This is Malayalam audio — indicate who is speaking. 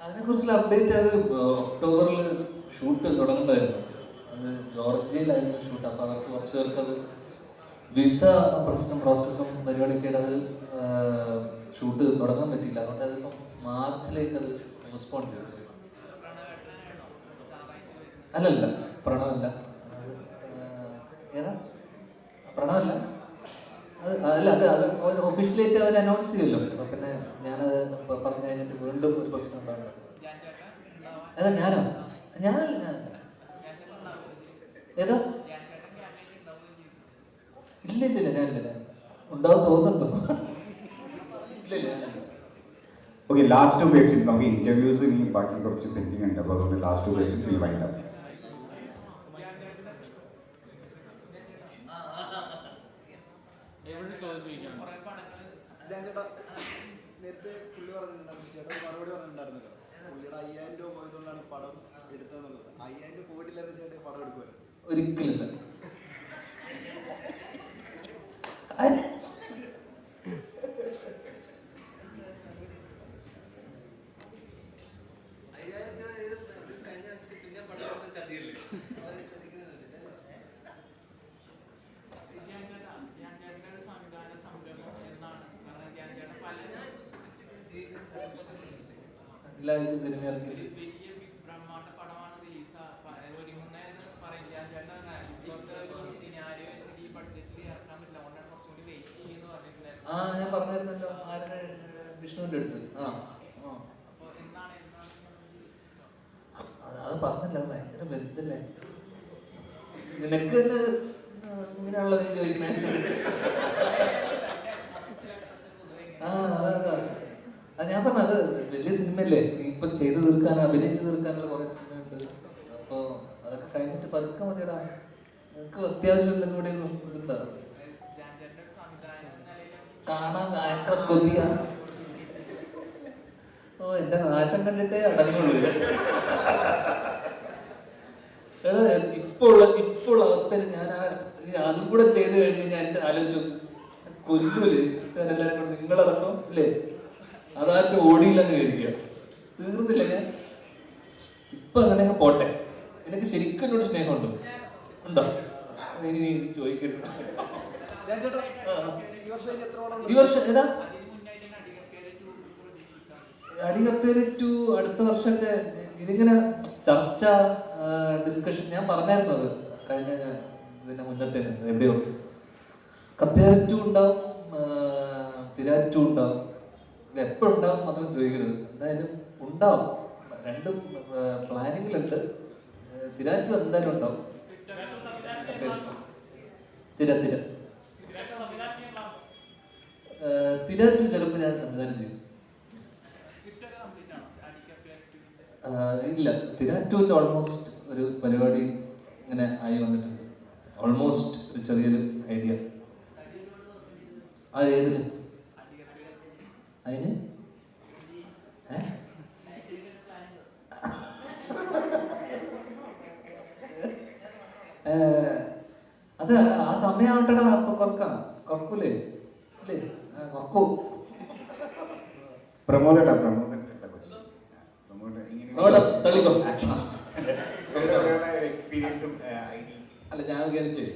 Speaker 1: അതിനെക്കുറിച്ചുള്ള അപ്ഡേറ്റ് അത് ഒക്ടോബറിൽ ഷൂട്ട് തുടങ്ങേണ്ടതായിരുന്നു അത് ജോർജിയയിലായിരുന്നു ഷൂട്ട് അപ്പോൾ അവർക്ക് കുറച്ച് പേർക്ക് അത് വിസ പ്രശ്നം പ്രോസസ്സും പരിപാടിയൊക്കെ അത് ഷൂട്ട് തുടങ്ങാൻ പറ്റില്ല അതുകൊണ്ട് അതിപ്പം മാർച്ചിലേക്ക് അത് പോസ്റ്റ്പോൺ ചെയ്തു അല്ലല്ല പ്രണവല്ല. ഏതാ? പ്രണവല്ല. അത് അല്ല അത് അത് ഒഫീഷ്യലായിട്ട് അവർ അനൗൺസ് ചെയ്യല്ലോ. അപ്പോൾ പിന്നെ പറഞ്ഞു കഴിഞ്ഞിട്ട് വീണ്ടും ഒരു പ്രശ്നം ഉണ്ടാവില്ല ഏതാ ഞാനോ? ഞാനല്ല ഞാൻ ഏതാ? ഇല്ല ഇല്ല ഇല്ല ഞാനില്ല ഉണ്ടാവും തോന്നുന്നുണ്ടോ? ഇല്ല.
Speaker 2: ഓക്കെ ലാസ്റ്റ് ടു ക്വസ്റ്റ്യൻസ് നമുക്ക് ഇന്റർവ്യൂസ് ഇനി ബാക്കി കുറച്ച് തിങ്കിങ് ഉണ്ട്. അപ്പോൾ അതുകൊണ്ട് ലാസ്റ്റ് ടു ക്വസ്റ്റ്യൻസ് ഇനി വൈൻഡ് അപ്പ്
Speaker 3: നേരത്തെ പറഞ്ഞിട്ടുണ്ടായിരുന്നു പുള്ളിയുടെ അയ്യായിരം രൂപ പോയതുകൊണ്ടാണ് പടം എടുത്തതെന്നുള്ളത്. അയ്യായിരം രൂപ പോയിട്ടില്ലായിരുന്നു ചേട്ടൻ പടം എടുക്കുമല്ലോ
Speaker 1: ഒരിക്കലില്ല
Speaker 4: കുറച്ചുകൂടി wait ചെയ്യുമെന്ന് പറഞ്ഞിട്ടുണ്ടായിരുന്നു.
Speaker 1: ആ ഞാൻ പറഞ്ഞായിരുന്നല്ലോ ആരുടെ വിഷ്ണുവിന്റെ അടുത്ത്. ആ അത് പറഞ്ഞില്ല ഭയങ്കര വലുതല്ലേ നിനക്ക് തന്നെ ഇങ്ങനെയാണല്ലോ നീ ആ അതാ അതാ അത് ഞാൻ പറഞ്ഞു അത് വലിയ സിനിമയല്ലേ? ഇപ്പൊ ചെയ്തു തീർക്കാൻ അഭിനയിച്ചു തീർക്കാനുള്ള കുറെ സിനിമയുണ്ട്. അപ്പൊ അതൊക്കെ കഴിഞ്ഞിട്ട് പതുക്കെ മതിയടാ. നിനക്ക് അത്യാവശ്യം എന്തെങ്കിലും കൂടെ ഇതുണ്ടോ? കാണാൻ എത്ര കൊതിയ. ഓ എന്റെ നാശം കണ്ടിട്ടേ അടങ്ങുള്ളൂ. എടാ ഇപ്പോ ഉള്ള അവസ്ഥയിൽ ഞാൻ അതും കൂടെ ചെയ്തു കഴിഞ്ഞ് ഞാൻ എന്റെ ആലോചിച്ചു കൊല്ലൂൽ? എല്ലാവരും നിങ്ങളടക്കം ഇല്ലേ? അതായിട്ട് ഓടിയില്ലെന്ന് വിചാരിക്കുക. തീർന്നില്ല ഞാൻ. ഇപ്പൊ അങ്ങനെ അങ്ങ് പോട്ടെ. എനിക്ക് ശരിക്കും എന്നോട് സ്നേഹമുണ്ട്? ഉണ്ടോ? ഇനി ചോദിക്കരുത്.
Speaker 3: ഈ വർഷം
Speaker 1: ഏതാ?
Speaker 4: മുന്നായിട്ട് അടികപ്പേരെ ടു
Speaker 1: അടുത്ത വർഷത്തെ ഇതിങ്ങനെ ചർച്ച ഡിസ്കഷൻ ഞാൻ പറഞ്ഞായിരുന്നു അത് കഴിഞ്ഞ ഇതിന്റെ മുന്നത്തെ എവിടെയോ. കപ്പേർ ടു ഉണ്ടാവും തിരാറ്റു ഉണ്ടാവും. ഇത് എപ്പോഴും ഉണ്ടാവും മാത്രം ചോദിക്കരുത്. എന്തായാലും ഉണ്ടാവും. രണ്ടും പ്ലാനിങ്ങിലുണ്ട്. തിരാ ടു എന്തായാലും ഉണ്ടാവും. തിര തിര. തിര ടു ചിലപ്പോൾ ഞാൻ സംവിധാനം ചെയ്യും. ഇല്ല. തിരാറ്റൂരിന്റെ ഓൾമോസ്റ്റ് ഒരു പരിപാടി ഇങ്ങനെ ആയി വന്നിട്ടുണ്ട്. ഓൾമോസ്റ്റ് ഒരു ചെറിയൊരു ഐഡിയ അത് ഏതിന്? അതിന്? അത് ആ സമയമാവട്ടടാ അപ്പൊ കുറക്കാം. കുറക്കൂലേ? അല്ലേ കുറക്കൂ.
Speaker 2: പ്രമോദ് ഏട്ടാ പ്രമോദ്
Speaker 1: തള്ളിക്കോ.
Speaker 2: എക്സ്പീരിയൻസും
Speaker 1: അല്ല ഞാൻ വിചാരിച്ചേ